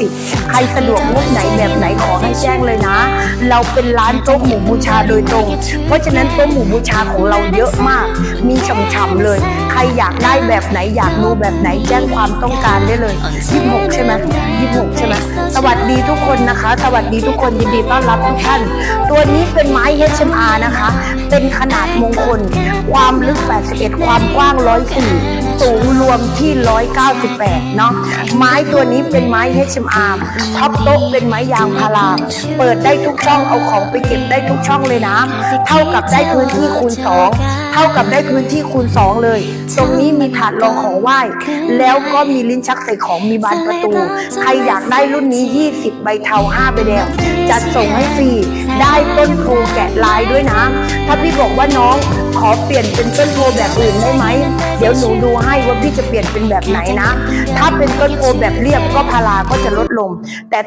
ติด ใครสะดวกงบไหนแบบไหนขอให้แจ้งเลยนะ เราเป็นร้านโต๊ะหมู่บูชาโดยตรง เพราะฉะนั้นโต๊ะหมู่บูชาของเราเยอะมาก มีฉ่ำๆเลย ใครอยากได้แบบไหนอยากดูแบบไหนแจ้งความต้องการได้เลย26ใช่ไหม26ใช่ไหมสวัสดีทุกคนนะคะ สวัสดีทุกคนยินดีต้อนรับทุกท่าน ตัวนี้เป็นไม้ HMR นะคะ เป็นขนาดมงคล ความลึก 81 ความกว้าง 104 สูงรวมที่ 198 เนาะไม้ตัวนี้เป็นไม้ HMR ท็อปโต๊ะเป็นไม้ยางพาราเปิดได้ทุกช่องเอาของไปเก็บได้ทุกช่องเลยนะ เท่ากับได้พื้นที่คูณ 2 เท่ากับได้พื้นที่คูณ 2 เลย ตรงนี้มีถาดรองของไหว้ แล้วก็มีลิ้นชักใส่ของมีบานประตู ใครอยากได้รุ่นนี้ 20 ใบเทา 5 ใบแดงจัดส่งให้ฟรี ได้ต้นโพแกะลายด้วยนะ ถ้าพี่บอกว่าน้องขอเปลี่ยนเป็นต้นโพแบบอื่นได้ไหม เดี๋ยวหนูดูให้ว่าพี่จะเปลี่ยนเป็นแบบไหนนะ ถ้าเป็นต้นโพแบบเรียบก็พาราก็จะลดลง แต่ถ้า